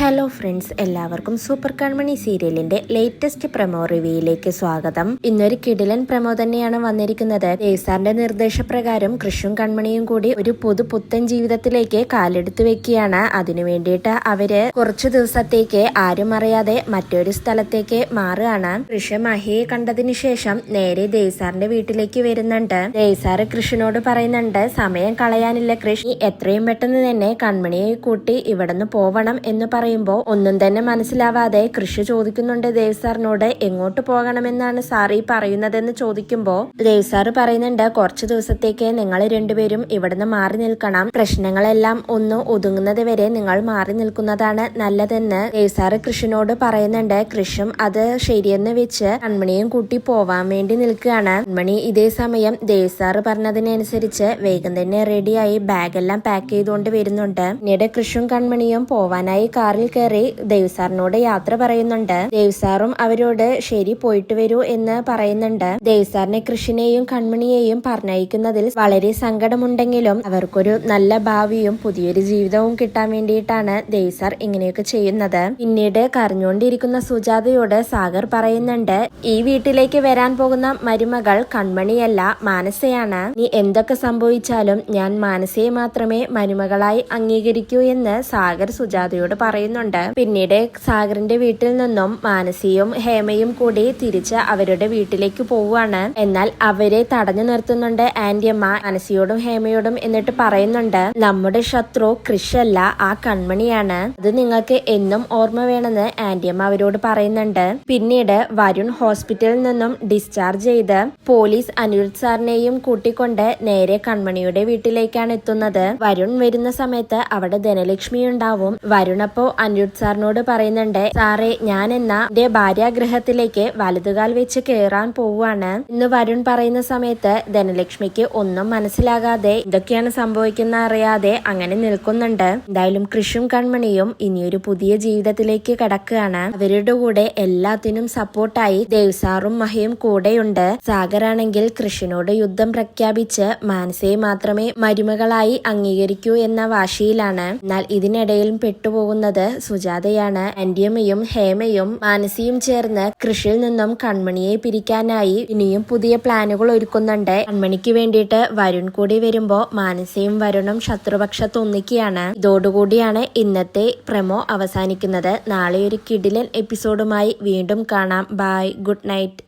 Hello friends എല്ലാവർക്കും super Kanmani സീരിയലിന്റെ latest promo റിവ്യൂയിലേക്ക് സ്വാഗതം. ഇന്നൊരു കിടിലൻ പ്രമോ തന്നെയാണ് വന്നിരിക്കുന്നത്. ദേസാറിന്റെ നിർദ്ദേശപ്രകാരം കൃഷും കൺമണിയും കൂടി ഒരു പുതു പുത്തൻ ജീവിതത്തിലേക്ക് കാലെടുത്തു വെക്കുകയാണ്. അതിനു വേണ്ടിയിട്ട് അവർ കുറച്ചു ദിവസത്തേക്ക് ആരും അറിയാതെ മറ്റൊരു സ്ഥലത്തേക്ക് മാറുകയാണ്. കൃഷ് മഹിയെ കണ്ടതിന് ശേഷം നേരെ ദേസാറിന്റെ വീട്ടിലേക്ക് വരുന്നുണ്ട്. ദേസാറ് കൃഷിനോട് പറയുന്നുണ്ട് സമയം കളയാനില്ല കൃഷി എത്രയും പെട്ടെന്ന് തന്നെ കൺമണിയെ കൂട്ടി ഇവിടുന്ന് പോവണം എന്ന് പറയുമ്പോൾ ഒന്നും തന്നെ മനസ്സിലാവാതെ കൃഷി ചോദിക്കുന്നുണ്ട് ദേവ് സാറിനോട് എങ്ങോട്ട് പോകണമെന്നാണ് സാർ ഈ പറയുന്നതെന്ന് ചോദിക്കുമ്പോൾ ദേവ് സാർ പറയുന്നുണ്ട് കുറച്ച് ദിവസത്തേക്ക് നിങ്ങൾ രണ്ടുപേരും ഇവിടുന്ന് മാറി നിൽക്കണം. പ്രശ്നങ്ങളെല്ലാം ഒന്ന് ഒതുങ്ങുന്നത് വരെ നിങ്ങൾ മാറി നിൽക്കുന്നതാണ് നല്ലതെന്ന് ദേവ് സാറ് കൃഷിനോട് പറയുന്നുണ്ട്. കൃഷും അത് ശരിയെന്ന് വെച്ച് കൺമണിയും കൂട്ടി പോവാൻ വേണ്ടി നിൽക്കുകയാണ്. കൺമണി ഇതേ സമയം ദേവ് സാറ് പറഞ്ഞതിനനുസരിച്ച് വേഗം തന്നെ റെഡിയായി ബാഗെല്ലാം പാക്ക് ചെയ്തുകൊണ്ട് വരുന്നുണ്ട്. പിന്നീട് കൃഷും കൺമണിയും പോവാനായി കാറിൽ കയറി ദേവ്സാറിനോട് യാത്ര പറയുന്നുണ്ട്. ദേവ്സാറും അവരോട് ശരി പോയിട്ട് വരൂ എന്ന് പറയുന്നുണ്ട്. ദേവ്സാറിനെ കൃഷിനെയും കൺമണിയെയും പറഞ്ഞയക്കുന്നതിൽ വളരെ സങ്കടമുണ്ടെങ്കിലും അവർക്കൊരു നല്ല ഭാവിയും പുതിയൊരു ജീവിതവും കിട്ടാൻ വേണ്ടിയിട്ടാണ് ദേവ്സാർ ഇങ്ങനെയൊക്കെ ചെയ്യുന്നത്. പിന്നീട് കരഞ്ഞുകൊണ്ടിരിക്കുന്ന സുജാതയോട് സാഗർ പറയുന്നുണ്ട് ഈ വീട്ടിലേക്ക് വരാൻ പോകുന്ന മരുമകൾ കൺമണിയല്ല മാനസയാണ്. നീ എന്തൊക്കെ സംഭവിച്ചാലും ഞാൻ മാനസയെ മാത്രമേ മരുമകളായി അംഗീകരിക്കൂ എന്ന് സാഗർ സുജാതയോട് പറയുന്നുണ്ട്. പിന്നീട് സാഗറിന്റെ വീട്ടിൽ നിന്നും മാനസിയും ഹേമയും കൂടി തിരിച്ച് അവരുടെ വീട്ടിലേക്ക് പോവുകയാണ്. എന്നാൽ അവരെ തടഞ്ഞു നിർത്തുന്നുണ്ട് ആന്റിയമ്മ. മാനസിയോടും ഹേമയോടും എന്നിട്ട് പറയുന്നുണ്ട് നമ്മുടെ ശത്രു കൃഷല്ല ആ കൺമണിയാണ്. അത് നിങ്ങൾക്ക് എന്നും ഓർമ്മ വേണമെന്ന് ആന്റിയമ്മ അവരോട് പറയുന്നുണ്ട്. പിന്നീട് വരുൺ ഹോസ്പിറ്റലിൽ നിന്നും ഡിസ്ചാർജ് ചെയ്ത് പോലീസ് അനിരുദ്ധ് സാറിനെയും കൂട്ടിക്കൊണ്ട് നേരെ കൺമണിയുടെ വീട്ടിലേക്കാണ് എത്തുന്നത്. വരുൺ വരുന്ന സമയത്ത് അവിടെ ധനലക്ഷ്മി ഉണ്ടാവും വരുൺ അപ്പോ അനിരുദ്ധ് സാറിനോട് പറയുന്നുണ്ട് സാറേ ഞാൻ എന്നാ എന്റെ ഭാര്യാഗ്രഹത്തിലേക്ക് വലതുകാൽ വെച്ച് കയറാൻ പോവുകയാണ്. ഇന്ന് വരുൺ പറയുന്ന സമയത്ത് ധനലക്ഷ്മിക്ക് ഒന്നും മനസ്സിലാകാതെ ഇതൊക്കെയാണ് സംഭവിക്കുന്ന അറിയാതെ അങ്ങനെ നിൽക്കുന്നുണ്ട്. എന്തായാലും കൃഷും കൺമണിയും ഇനിയൊരു പുതിയ ജീവിതത്തിലേക്ക് കടക്കുകയാണ്. അവരുടെ കൂടെ എല്ലാത്തിനും സപ്പോർട്ടായി ദേവ്സാറും മഹയും കൂടെയുണ്ട്. സാഗറാണെങ്കിൽ കൃഷിനോട് യുദ്ധം പ്രഖ്യാപിച്ച് മാനസയെ മാത്രമേ മരുമകളായി അംഗീകരിക്കൂ എന്ന വാശിയിലാണ്. എന്നാൽ ഇതിനിടയിലും പെട്ടുപോകുന്നത് സുജാതയാണ്. ആന്റിയമ്മയും ഹേമയും മാനസിയും ചേർന്ന് കൃഷിയിൽ നിന്നും കൺമണിയെ പിരിക്കാനായി ഇനിയും പുതിയ പ്ലാനുകൾ ഒരുക്കുന്നുണ്ട്. കൺമണിക്ക് വേണ്ടിയിട്ട് വരുൺ കൂടി വരുമ്പോ മാനസിയും വരുണും ശത്രുപക്ഷത്ത് ഒന്നിക്കുകയാണ്. ഇതോടുകൂടിയാണ് ഇന്നത്തെ പ്രമോ അവസാനിക്കുന്നത്. നാളെ ഒരു കിടിലൻ എപ്പിസോഡുമായി വീണ്ടും കാണാം. Bye good night.